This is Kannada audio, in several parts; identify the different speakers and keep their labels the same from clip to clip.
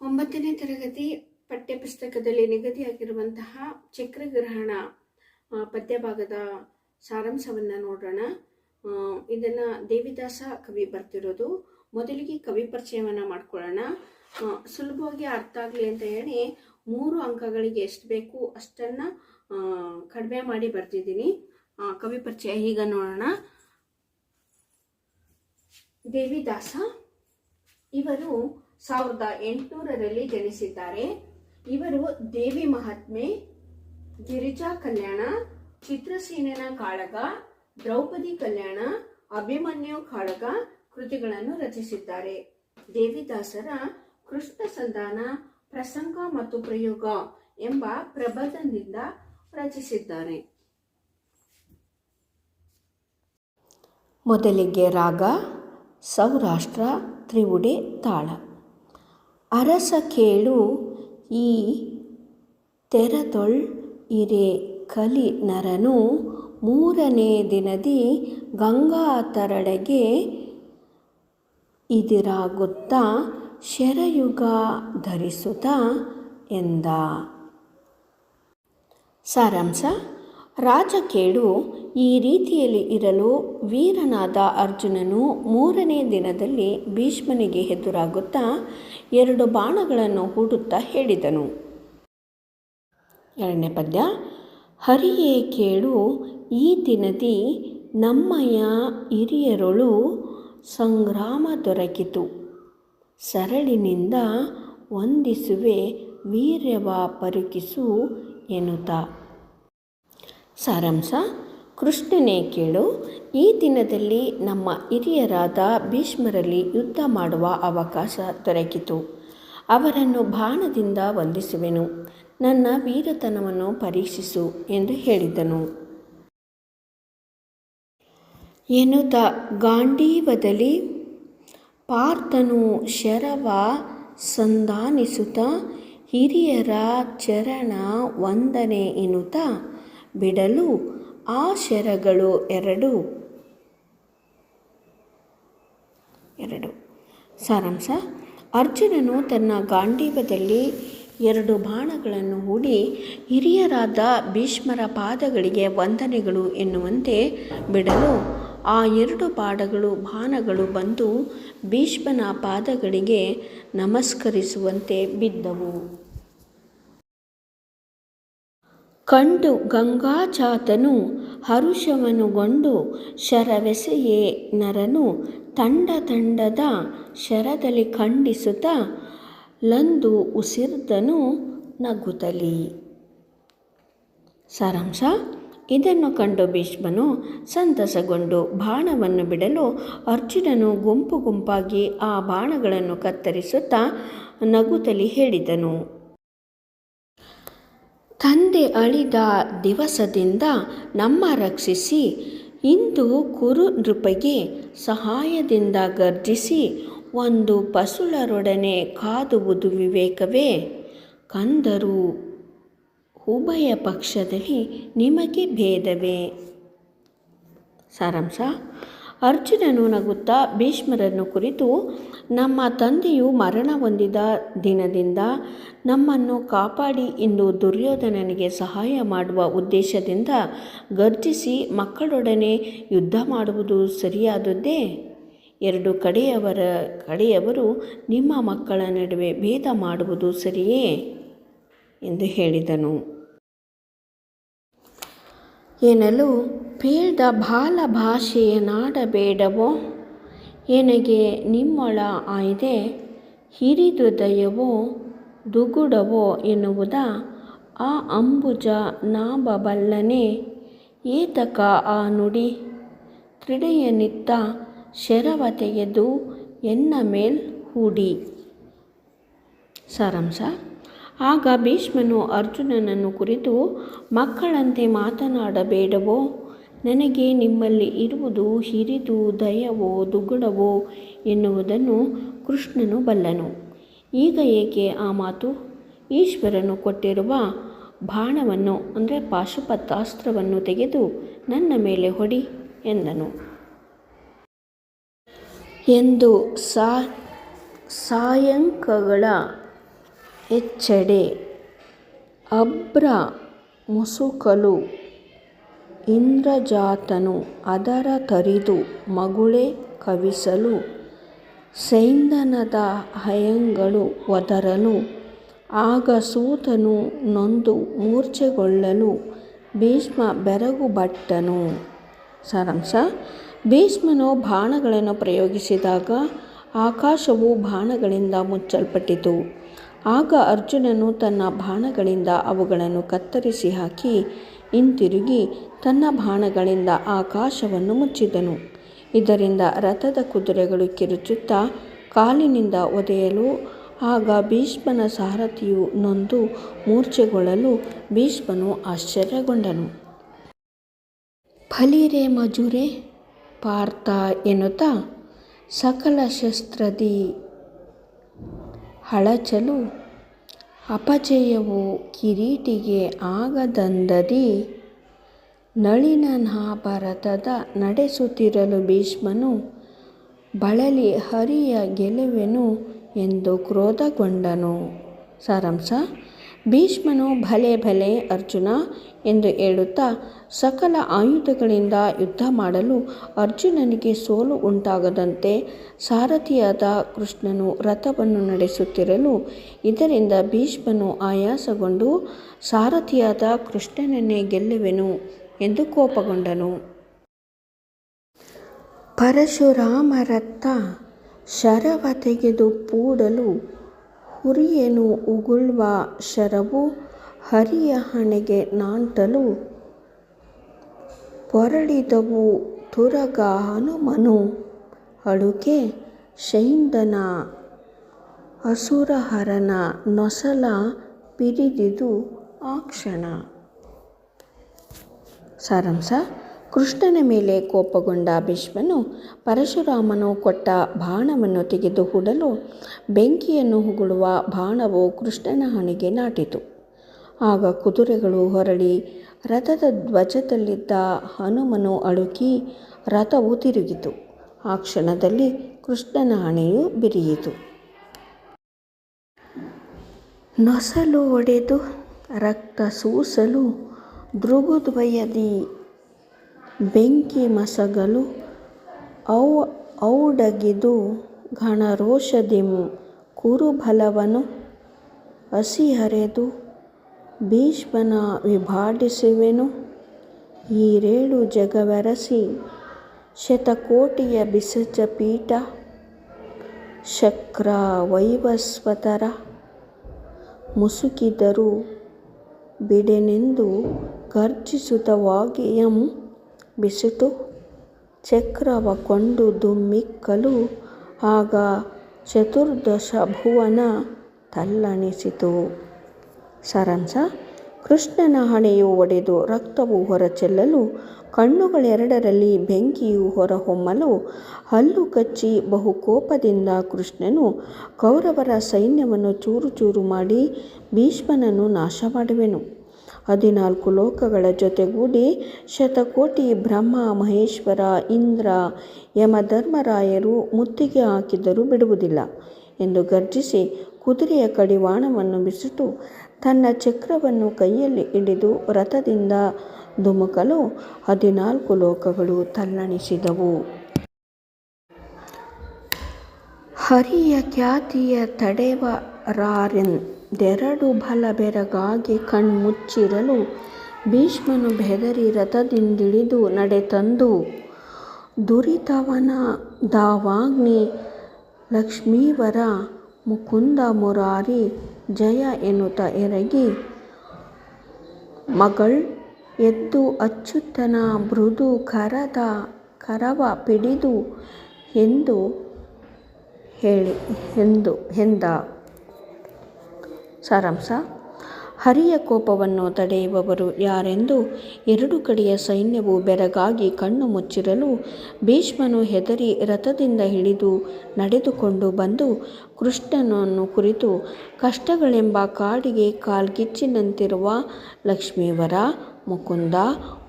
Speaker 1: ಒಂಬತ್ತನೇ ತರಗತಿ ಪಠ್ಯಪುಸ್ತಕದಲ್ಲಿ ನಿಗದಿಯಾಗಿರುವಂತಹ ಚಕ್ರಗ್ರಹಣ ಪದ್ಯಭಾಗದ ಸಾರಾಂಶವನ್ನು ನೋಡೋಣ ಇದನ್ನು ದೇವಿದಾಸ ಕವಿ ಬರ್ತಿರೋದು ಮೊದಲಿಗೆ ಕವಿ ಪರಿಚಯವನ್ನು ಮಾಡ್ಕೊಳ್ಳೋಣ. ಸುಲಭವಾಗಿ ಅರ್ಥ ಆಗಲಿ ಅಂತ ಹೇಳಿ ಮೂರು ಅಂಕಗಳಿಗೆ ಎಷ್ಟು ಬೇಕು ಅಷ್ಟನ್ನು ಕಡಿಮೆ ಮಾಡಿ ಬರ್ತಿದ್ದೀನಿ ಕವಿ ಪರಿಚಯ ಈಗ ನೋಡೋಣ. ದೇವಿದಾಸ, ಇವರು ಸಾವಿರದ ಎಂಟುನೂರರಲ್ಲಿ ಜನಿಸಿದ್ದಾರೆ. ಇವರು ದೇವಿ ಮಹಾತ್ಮೆ, ಗಿರಿಜಾ ಕಲ್ಯಾಣ, ಚಿತ್ರಸೇನನ ಕಾಳಗ, ದ್ರೌಪದಿ ಕಲ್ಯಾಣ, ಅಭಿಮನ್ಯು ಕಾಳಗ ಕೃತಿಗಳನ್ನು ರಚಿಸಿದ್ದಾರೆ. ದೇವಿದಾಸರ ಕೃಷ್ಣ ಸಂಧಾನ, ಪ್ರಸಂಗ ಮತ್ತು ಪ್ರಯೋಗ ಎಂಬ ಪ್ರಬಂಧದಿಂದ ರಚಿಸಿದ್ದಾರೆ.
Speaker 2: ಮೊದಲಿಗೆ ರಾಗ, ಸೌರಾಷ್ಟ್ರ, ತ್ರಿವುಡೆ, ತಾಳ. ಅರಸ ಕೇಳು, ಈ ತೆರದೊಳ್ ಇರೆ ಕಲಿ ನರನು. ಮೂರನೇ ದಿನದಿ ಗಂಗಾ ತರಡೆಗೆ ಇದಿರಾಗುತ್ತಾ ಶರಯುಗ ಧರಿಸುತ್ತ ಎಂದ. ಸಾರಾಂಶ ರಾಜ ಕೇಳು, ಈ ರೀತಿಯಲ್ಲಿ ಇರಲು ವೀರನಾದ ಅರ್ಜುನನು ಮೂರನೇ ದಿನದಲ್ಲಿ ಭೀಷ್ಮನಿಗೆ ಎದುರಾಗುತ್ತಾ ಎರಡು ಬಾಣಗಳನ್ನು ಹೂಡುತ್ತಾ ಹೇಳಿದನು. ಎರಡನೇ ಪದ್ಯ, ಹರಿಯೇ ಕೇಳು, ಈ ದಿನದಿ ನಮ್ಮಯ ಹಿರಿಯರೊಳು ಸಂಗ್ರಾಮ ದೊರಕಿತು. ಸರಳಿನಿಂದ ವಂದಿಸುವೆ, ವೀರ್ಯವ ಪರುಕಿಸು ಎನ್ನುತ್ತ. ಸಾರಾಂಶ, ಕೃಷ್ಣನೇ ಕೇಳು. ಈ ದಿನದಲ್ಲಿ ನಮ್ಮ ಹಿರಿಯರಾದ ಭೀಷ್ಮರಲ್ಲಿ ಯುದ್ಧ ಮಾಡುವ ಅವಕಾಶ ದೊರಕಿತು. ಅವರನ್ನು ಬಾಣದಿಂದ ವಂದಿಸುವೆನು. ನನ್ನ ವೀರತನವನ್ನು ಪರೀಕ್ಷಿಸು ಎಂದು ಹೇಳಿದನು. ಎನ್ನುತ್ತ ಗಾಂಡೀವದಲ್ಲಿ ಪಾರ್ಥನು ಶರವ ಸಂಧಾನಿಸುತ್ತ, ಹಿರಿಯರ ಚರಣ ವಂದನೆ ಎನ್ನುತ್ತ ಬಿಡಲು ಆ ಶರಗಳು ಎರಡು. ಎರಡು. ಸಾರಾಂಶ. ಅರ್ಜುನನು ತನ್ನ ಗಾಂಡೀವದಲ್ಲಿ ಎರಡು ಬಾಣಗಳನ್ನು ಹೂಡಿ ಹಿರಿಯರಾದ ಭೀಷ್ಮರ ಪಾದಗಳಿಗೆ ವಂದನೆಗಳು ಎನ್ನುವಂತೆ ಬಿಡಲು ಆ ಎರಡು ಬಾಣಗಳು ಬಾಣಗಳು ಬಂದು ಭೀಷ್ಮನ ಪಾದಗಳಿಗೆ ನಮಸ್ಕರಿಸುವಂತೆ ಬಿದ್ದವು. ಕಂಡು ಗಂಗಾಚಾತನು ಹರುಷವನುಗೊಂಡು ಶರವೆಸೆಯೇ ನರನು ತಂಡ ತಂಡದ ಶರದಲ್ಲಿ ಖಂಡಿಸುತ್ತ ಲಂದು ಉಸಿರ್ದನು ನಗುತ್ತಲಿ ಸಾರಾಂಶ, ಇದನ್ನು ಕಂಡು ಭೀಷ್ಮನು ಸಂತಸಗೊಂಡು ಬಾಣವನ್ನು ಬಿಡಲು ಅರ್ಜುನನು ಗುಂಪು ಗುಂಪಾಗಿ ಆ ಬಾಣಗಳನ್ನು ಕತ್ತರಿಸುತ್ತಾ ನಗುತ್ತಲಿ ಹೇಳಿದನು. ತಂದೆ ಅಳಿದ ದಿವಸದಿಂದ ನಮ್ಮ ರಕ್ಷಿಸಿ, ಇಂದು ಕುರು ನೃಪಗೆ ಸಹಾಯದಿಂದ ಗರ್ಜಿಸಿ, ಒಂದು ಪಸುಳರೊಡನೆ ಕಾದುವುದು ವಿವೇಕವೇ. ಕಂದರು, ಉಭಯ ಪಕ್ಷದಲ್ಲಿ ನಿಮಗೆ ಭೇದವೇ. ಸಾರಾಂಶ ಅರ್ಜುನನು ನಗುತ್ತಾ ಭೀಷ್ಮರನ್ನು ಕುರಿತು, ನಮ್ಮ ತಂದೆಯು ಮರಣ ಹೊಂದಿದ ದಿನದಿಂದ ನಮ್ಮನ್ನು ಕಾಪಾಡಿ ಇಂದು ದುರ್ಯೋಧನನಿಗೆ ಸಹಾಯ ಮಾಡುವ ಉದ್ದೇಶದಿಂದ ಗರ್ಜಿಸಿ ಮಕ್ಕಳೊಡನೆ ಯುದ್ಧ ಮಾಡುವುದು ಸರಿಯಾದದ್ದೇ ಎರಡು ಕಡೆಯವರ, ಕಡೆಯವರು, ನಿಮ್ಮ ಮಕ್ಕಳ ನಡುವೆ ಭೇದ ಮಾಡುವುದು ಸರಿಯೇ ಎಂದು ಹೇಳಿದನು. ಎನ್ನಲು ಬೇಡ ಬಾಲ ಭಾಷೆಯ ನಾಡಬೇಡವೋ ಎನಗೆ ನಿಮ್ಮೊಳ ಆಯ್ದೆ ಹಿರಿದು ದಯವೋ ದುಗುಡವೋ ಎನ್ನುವುದ ಆ ಅಂಬುಜ ನಾಬಬಲ್ಲನೆ. ಏತಕ ಆ ನುಡಿ? ಕ್ರೀಡೆಯನಿತ್ತ ಶರವ ತೆಗೆದು ಎನ್ನ ಮೇಲ್ ಹೂಡಿ? ಸಾರಾಂಶ. ಆಗ ಭೀಷ್ಮನು ಅರ್ಜುನನನ್ನು ಕುರಿತು, ಮಕ್ಕಳಂತೆ ಮಾತನಾಡಬೇಡವೋ? ನನಗೆ ನಿಮ್ಮಲ್ಲಿ ಇರುವುದು ಹಿರಿದು, ದಯವೋ, ದುಗುಡವೋ? ಎನ್ನುವುದನ್ನು ಕೃಷ್ಣನು ಬಲ್ಲನು. ಈಗ ಏಕೆ ಆ ಮಾತು? ಈಶ್ವರನು ಕೊಟ್ಟಿರುವ ಬಾಣವನ್ನು, ಅಂದರೆ ಪಾಶುಪತಾಸ್ತ್ರವನ್ನು ತೆಗೆದು ನನ್ನ ಮೇಲೆ ಹೊಡಿ ಎಂದನು. ಎಂದು ಸಾ, ಸಾಯಂಕಗಳ ಎಚ್ಚಡೆ ಅಬ್ರ ಮುಸುಕಲು ಇಂದ್ರಜಾತನು ಅದರ ತರಿದು ಮಗುಳೆ ಕವಿಸಲು ಸೈಂಧನದ ಹಯಂಗಳು ಒದರಲು ಆಗ ಸೂತನು ನೊಂದು ಮೂರ್ಛೆಗೊಳ್ಳಲು ಭೀಷ್ಮ ಬೆರಗುಬಟ್ಟನು. ಸಾರಾಂಶ, ಭೀಷ್ಮನು ಬಾಣಗಳನ್ನು ಪ್ರಯೋಗಿಸಿದಾಗ ಆಕಾಶವು ಬಾಣಗಳಿಂದ ಮುಚ್ಚಲ್ಪಟ್ಟಿತು. ಆಗ ಅರ್ಜುನನು ತನ್ನ ಬಾಣಗಳಿಂದ ಅವುಗಳನ್ನು ಕತ್ತರಿಸಿ ಹಾಕಿ ಹಿಂತಿರುಗಿ ತನ್ನ ಬಾಣಗಳಿಂದ ಆಕಾಶವನ್ನು ಮುಚ್ಚಿದನು. ಇದರಿಂದ ರಥದ ಕುದುರೆಗಳು ಕಿರುಚುತ್ತಾ ಕಾಲಿನಿಂದ ಒದೆಯಲು ಆಗ ಭೀಷ್ಮನ ಸಾರಥಿಯು ನೊಂದು ಮೂರ್ಛೆಗೊಳ್ಳಲು ಭೀಷ್ಮನು ಆಶ್ಚರ್ಯಗೊಂಡನು. ಫಲಿರೆ ಮಜುರೆ, ಪಾರ್ಥ ಎನ್ನುತ್ತಾ ಸಕಲ ಶಸ್ತ್ರದಿ ಹಳಚಲು ಅಪಜಯವು ಕಿರೀಟಿಗೆ ಆಗದಂದದಿ. ನಳಿನನಾಭರತದ ನಡೆಸುತ್ತಿರಲು ಭೀಷ್ಮನು ಬಳಲಿ ಹರಿಯ ಗೆಲುವೆನು ಎಂದು ಕ್ರೋಧಗೊಂಡನು. ಸಾರಾಂಶ ಭೀಷ್ಮನು ಭಲೆ ಭಲೆ ಅರ್ಜುನ ಎಂದು ಹೇಳುತ್ತಾ ಸಕಲ ಆಯುಧಗಳಿಂದ ಯುದ್ಧ ಮಾಡಲು ಅರ್ಜುನನಿಗೆ ಸೋಲು ಉಂಟಾಗದಂತೆ ಸಾರಥಿಯಾದ ಕೃಷ್ಣನು ರಥವನ್ನು ನಡೆಸುತ್ತಿರಲು ಇದರಿಂದ ಭೀಷ್ಮನು ಆಯಾಸಗೊಂಡು ಸಾರಥಿಯಾದ ಕೃಷ್ಣನನ್ನೇ ಗೆಲ್ಲುವೆನು ಎಂದು ಕೋಪಗೊಂಡನು. ಪರಶುರಾಮರತ್ತ ಶರವ ತೆಗೆದು ಪೂಡಲು ಹುರಿಯನು ಉಗುಳುವ ಶರವು ಹರಿಯ ಹಣೆಗೆ ನಾಂಟಲು? ಪೊರಳಿದವು ತುರಗ ಹನುಮನು ಅಡುಗೆ ಶೈಂದನ ಅಸುರಹರನ ನೊಸಲ ಪಿರಿದಿದು ಆ ಕ್ಷಣ. ಸಾರಾಂಶ ಕೃಷ್ಣನ ಮೇಲೆ ಕೋಪಗೊಂಡ ಭೀಷ್ಮನು ಪರಶುರಾಮನು ಕೊಟ್ಟ ಬಾಣವನ್ನು ತೆಗೆದು ಹೂಡಲು ಬೆಂಕಿಯನ್ನು ಉಗುಳುವ ಬಾಣವು ಕೃಷ್ಣನ ಹಣೆಗೆ ನಾಟಿತು. ಆಗ ಕುದುರೆಗಳು ಹೊರಳಿ, ರಥದ ಧ್ವಜದಲ್ಲಿದ್ದ ಹನುಮನು ಅಳುಕಿ ರಥವು ತಿರುಗಿತು. ಆ ಕ್ಷಣದಲ್ಲಿ ಕೃಷ್ಣನ ಹಣೆಯು ಬಿರಿಯಿತು. ನೊಸಲು ಒಡೆದು ರಕ್ತ ಸೂಸಲು ಭೃಗುದ್ವಯದಿ ಬೆಂಕಿ ಮಸಗಲು ಔ ಔಡಗಿದು ಘನರೋಷದಿಂ ಕುರುಬಲವನು ಹಸಿಹರೆದು ಭೀಷ್ಮನ ವಿಭಾಡಿಸುವೆನು. ಈರೇಳು ಜಗವೆರಸಿ ಶತಕೋಟಿಯ ಬಿಸಜ ಪೀಠ. ಶಕ್ರ ವೈವಸ್ವತರ ಮುಸುಕಿದರು ಬಿಡೆನೆಂದು ಗರ್ಜಿಸುತ್ತವಾಗೆಯಂ ಬಿಸಿಟು ಚಕ್ರವ ಕೊಂಡು ದುಮ್ಮಿಕ್ಕಲು. ಆಗ ಚತುರ್ದಶ ಭುವನ ತಲ್ಲಣಿಸಿತು. ಸಾರಾಂಶ ಕೃಷ್ಣನ ಹಣೆಯು ಒಡೆದು ರಕ್ತವು ಹೊರಚೆಲ್ಲಲು, ಕಣ್ಣುಗಳೆರಡರಲ್ಲಿ ಬೆಂಕಿಯು ಹೊರಹೊಮ್ಮಲು, ಹಲ್ಲು ಕಚ್ಚಿ ಬಹುಕೋಪದಿಂದ ಕೃಷ್ಣನು ಕೌರವರ ಸೈನ್ಯವನ್ನು ಚೂರು ಚೂರು ಮಾಡಿ ಭೀಷ್ಮನನ್ನು ನಾಶ ಮಾಡುವೆನು ಹದಿನಾಲ್ಕು ಲೋಕಗಳ ಜೊತೆಗೂಡಿ ಶತಕೋಟಿ ಬ್ರಹ್ಮ, ಮಹೇಶ್ವರ, ಇಂದ್ರ, ಯಮಧರ್ಮರಾಯರು ಮುತ್ತಿಗೆ ಹಾಕಿದರೂ ಬಿಡುವುದಿಲ್ಲ ಎಂದು ಗರ್ಜಿಸಿ ಕುದುರೆಯ ಕಡಿವಾಣವನ್ನು ಬಿಸಿಟು ತನ್ನ ಚಕ್ರವನ್ನು ಕೈಯಲ್ಲಿ ಹಿಡಿದು ರಥದಿಂದ ಧುಮುಕಲು ಹದಿನಾಲ್ಕು ಲೋಕಗಳು ತಲ್ಲಣಿಸಿದವು. ಹರಿಯ ಖ್ಯಾತಿಯ ತಡೆವರಾರೆಂದೆರಡು ಬಲ ಬೆರಗಾಗಿ ಕಣ್ಮುಚ್ಚಿರಲು ಭೀಷ್ಮನು ಬೆದರಿ ರಥದಿಂದಿಳಿದು ನಡೆತಂದು, ದುರಿತವನ ದಾವಾಗ್ನಿ ಲಕ್ಷ್ಮೀವರ ಮುಕುಂದ ಮುರಾರಿ ಜಯ ಎನ್ನುತ್ತ ಎರಗಿ, ಮಗಳ್ ಎದ್ದು ಅಚ್ಚುತನ ಮೃದು ಕರದ ಕರವ ಪಿಡಿದು ಎಂದು ಹೇಳಿ, ಎಂದು, ಎಂದ. ಸಾರಾಂಶ. ಹರಿಯ ಕೋಪವನ್ನು ತಡೆಯುವವರು ಯಾರೆಂದು ಎರಡು ಕಡೆಯ ಸೈನ್ಯವು ಬೆರಗಾಗಿ ಕಣ್ಣು ಮುಚ್ಚಿರಲು ಭೀಷ್ಮನು ಹೆದರಿ ರಥದಿಂದ ಹಿಡಿದು ನಡೆದುಕೊಂಡು ಬಂದು ಕೃಷ್ಣನನ್ನು ಕುರಿತು, ಕಷ್ಟಗಳೆಂಬ ಕಾಡಿಗೆ ಕಾಲ್ಗಿಚ್ಚಿನಂತಿರುವ ಲಕ್ಷ್ಮೀವರ, ಮುಕುಂದ,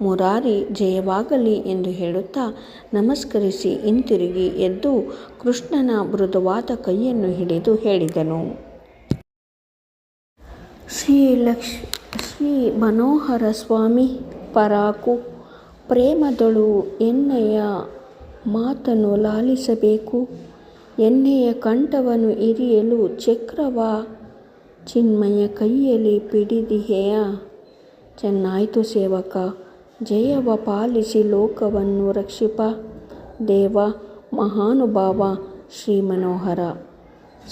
Speaker 2: ಮುರಾರಿ ಜಯವಾಗಲಿ ಎಂದು ಹೇಳುತ್ತಾ ನಮಸ್ಕರಿಸಿ ಹಿಂತಿರುಗಿ ಎದ್ದು ಕೃಷ್ಣನ ಮೃದುವಾದ ಕೈಯನ್ನು ಹಿಡಿದು ಹೇಳಿದನು. ಶ್ರೀ ಲಕ್ಷ್, ಶ್ರೀ ಮನೋಹರ ಸ್ವಾಮಿ ಪರಾಕು ಪ್ರೇಮದಳು ಎಣ್ಣೆಯ ಮಾತನ್ನು ಲಾಲಿಸಬೇಕು? ಎಣ್ಣೆಯ ಕಂಠವನ್ನು ಇರಿಯಲು ಚಕ್ರವ ಚಿನ್ಮಯ ಕೈಯಲ್ಲಿ ಪಿಡಿದಿಹೆಯ? ಚೆನ್ನಾಯಿತು ಸೇವಕ, ಜಯವ ಪಾಲಿಸಿ ಲೋಕವನ್ನು ರಕ್ಷಿಪ. ದೇವ, ಮಹಾನುಭಾವ ಶ್ರೀ ಮನೋಹರ.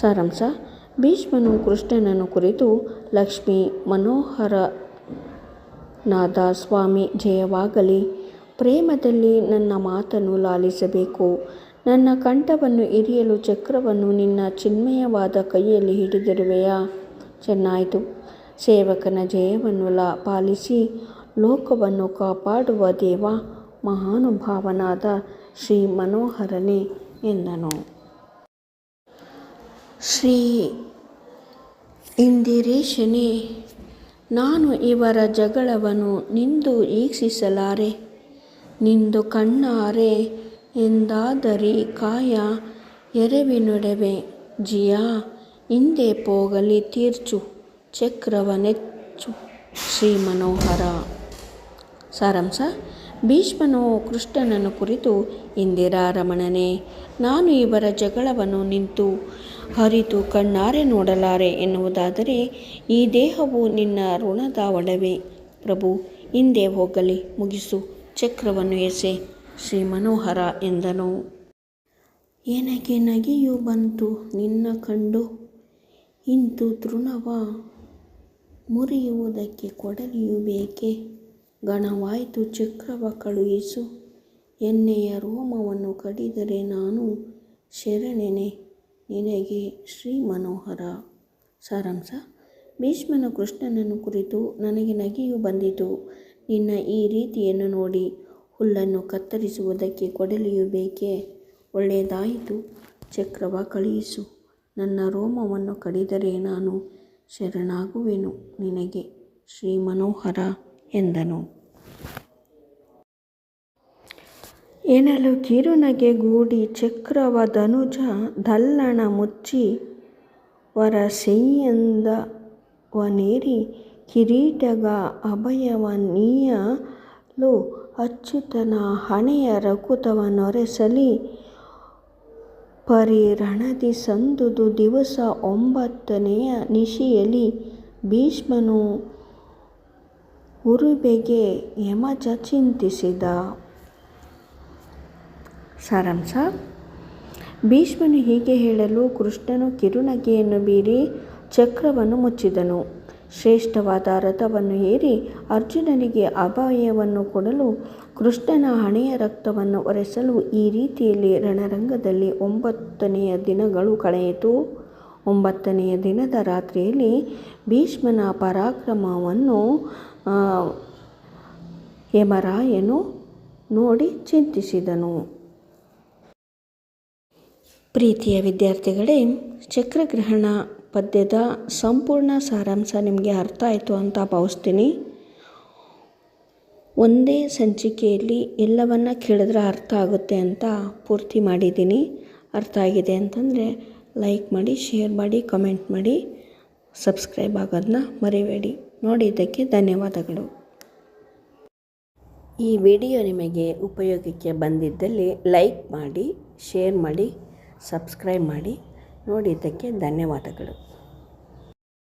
Speaker 2: ಸಾರಾಂಶ ಭೀಷ್ಮನು ಕೃಷ್ಣನನ್ನು ಕುರಿತು, ಲಕ್ಷ್ಮೀ ಮನೋಹರನಾದ ಸ್ವಾಮಿ, ಜಯವಾಗಲಿ. ಪ್ರೇಮದಲ್ಲಿ ನನ್ನ ಮಾತನ್ನು ಲಾಲಿಸಬೇಕು. ನನ್ನ ಕಂಠವನ್ನು ಇರಿಯಲು ಚಕ್ರವನ್ನು ನಿನ್ನ ಚಿನ್ಮಯವಾದ ಕೈಯಲ್ಲಿ ಹಿಡಿದಿರುವೆಯಾ ಚೆನ್ನಾಯಿತು. ಸೇವಕನ ಜಯವನ್ನು ಲಾ, ಪಾಲಿಸಿ. ಲೋಕವನ್ನು ಕಾಪಾಡುವ ದೇವ, ಮಹಾನುಭಾವನಾದ ಶ್ರೀ ಮನೋಹರನೇ ಎಂದನು. ಶ್ರೀ ಇಂದಿರೇಶನೇ, ನಾನು ಇವರ ಜಗಳವನ್ನು ನಿಂದು ಈಕ್ಷಿಸಲಾರೆ ನಿಂದು ಕಣ್ಣಾರೆ, ಎಂದಾದರಿ ಕಾಯ ಎರವಿನೊಡವೆ ಜಿಯಾ, ಹಿಂದೆ ಪೋಗಲಿ ತೀರ್ಚು, ಚಕ್ರವನೆಚ್ಚು ಶ್ರೀ ಮನೋಹರ. ಸಾರಾಂಶ ಭೀಷ್ಮನು ಕೃಷ್ಣನನ್ನು ಕುರಿತು, ಇಂದಿರಾ ರಮಣನೇ, ನಾನು ಇವರ ಜಗಳವನ್ನು ನಿಂತು ಹರಿತು ಕಣ್ಣಾರೆ ನೋಡಲಾರೆ ಎನ್ನುವುದಾದರೆ ಈ ದೇಹವು ನಿನ್ನ ಋಣದ ಒಡವೆ. ಪ್ರಭು, ಹಿಂದೆ ಹೋಗಲಿ, ಮುಗಿಸು, ಚಕ್ರವನ್ನು ಎಸೆ, ಶ್ರೀ ಮನೋಹರ ಎಂದನು. ಏನಗೆ ನಗೆಯು ಬಂತು, ನಿನ್ನ ಕಂಡು ಇಂತು ತೃಣವ ಮುರಿಯುವುದಕ್ಕೆ ಕೊಡಲಿಯು ಬೇಕೆ? ಗಣವಾಯಿತು ಚಕ್ರವ ಕಳುಹಿಸು ಎಣ್ಣೆಯ ರೋಮವನ್ನು ಕಡಿದರೆ ನಾನು ಶರಣೆನೆ, ನಿನಗೆ ಶ್ರೀ ಮನೋಹರ ಸಾರಾಂಶ. ಭೀಷ್ಮನ ಕೃಷ್ಣನನ್ನು ಕುರಿತು, ನನಗೆ ನಗೆಯು ಬಂದಿತು, ನಿನ್ನ ಈ ರೀತಿಯನ್ನು ನೋಡಿ, ಹುಲ್ಲನ್ನು ಕತ್ತರಿಸುವುದಕ್ಕೆ ಕೊಡಲಿಯು ಬೇಕೇ? ಒಳ್ಳೆಯದಾಯಿತು ಚಕ್ರವ ಕಳುಹಿಸು ನನ್ನ ರೋಮವನ್ನು ಕಡಿದರೆ ನಾನು ಶರಣಾಗುವೆನು, ನಿನಗೆ ಶ್ರೀ ಮನೋಹರ ಎಂದನು. ಏನಲು ಕಿರುನಗೆ ಗೂಡಿ ಚಕ್ರವ ಧನುಜ ದಲ್ಲಣ ಮುಚ್ಚಿ ಸೆಯ್ಯಂದವನೇರಿ ಕಿರೀಟಗ ಅಭಯವ ನೀಯಲು ಅಚ್ಯುತನ ಹಣೆಯ ರಕುತವನೊರೆಸಲಿ ಪರಿರಣದಿ ಸಂದುದು ದಿವಸ ಒಂಬತ್ತನೆಯ ನಿಶಿಯಲಿ ಭೀಷ್ಮನು ಉರುಬೆಗೆ ಯಮಜ ಚಿಂತಿಸಿದ. ಸಾರಾಂಶ, ಭೀಷ್ಮನು ಹೀಗೆ ಹೇಳಲು ಕೃಷ್ಣನು ಕಿರುನಗೆಯನ್ನು ಬೀರಿ ಚಕ್ರವನ್ನು ಮುಚ್ಚಿದನು. ಶ್ರೇಷ್ಠವಾದ ರಥವನ್ನು ಏರಿ ಅರ್ಜುನನಿಗೆ ಅಭಯವನ್ನು ಕೊಡಲು ಕೃಷ್ಣನ ಹಣೆಯ ರಕ್ತವನ್ನು ಒರೆಸಲು ಈ ರೀತಿಯಲ್ಲಿ ರಣರಂಗದಲ್ಲಿ ಒಂಬತ್ತನೆಯ ದಿನಗಳು ಕಳೆಯಿತು. ಒಂಬತ್ತನೆಯ ದಿನದ ರಾತ್ರಿಯಲ್ಲಿ ಭೀಷ್ಮನ ಪರಾಕ್ರಮವನ್ನು ಯಮರಾಯನು ನೋಡಿ ಚಿಂತಿಸಿದನು. ಪ್ರೀತಿಯ ವಿದ್ಯಾರ್ಥಿಗಳೇ, ಚಕ್ರಗ್ರಹಣ ಪದ್ಯದ ಸಂಪೂರ್ಣ ಸಾರಾಂಶ ನಿಮಗೆ ಅರ್ಥ ಆಯಿತು ಅಂತ ಭಾವಿಸ್ತೀನಿ. ಒಂದೇ ಸಂಚಿಕೆಯಲ್ಲಿ ಎಲ್ಲವನ್ನ ಕೇಳಿದ್ರೆ ಅರ್ಥ ಆಗುತ್ತೆ ಅಂತ ಪೂರ್ತಿ ಮಾಡಿದ್ದೀನಿ. ಅರ್ಥ ಆಗಿದೆ ಅಂತಂದರೆ ಲೈಕ್ ಮಾಡಿ, ಶೇರ್ ಮಾಡಿ, ಕಮೆಂಟ್ ಮಾಡಿ, ಸಬ್ಸ್ಕ್ರೈಬ್ ಆಗೋದನ್ನ ಮರಿಬೇಡಿ. ನೋಡಿದ್ದಕ್ಕೆ ಧನ್ಯವಾದಗಳು. ಈ ವಿಡಿಯೋ ನಿಮಗೆ ಉಪಯೋಗಕ್ಕೆ ಬಂದಿದ್ದಲ್ಲಿ ಲೈಕ್ ಮಾಡಿ, ಶೇರ್ ಮಾಡಿ, ಸಬ್ಸ್ಕ್ರೈಬ್ ಮಾಡಿ. ನೋಡಿದ್ದಕ್ಕೆ ಧನ್ಯವಾದಗಳು.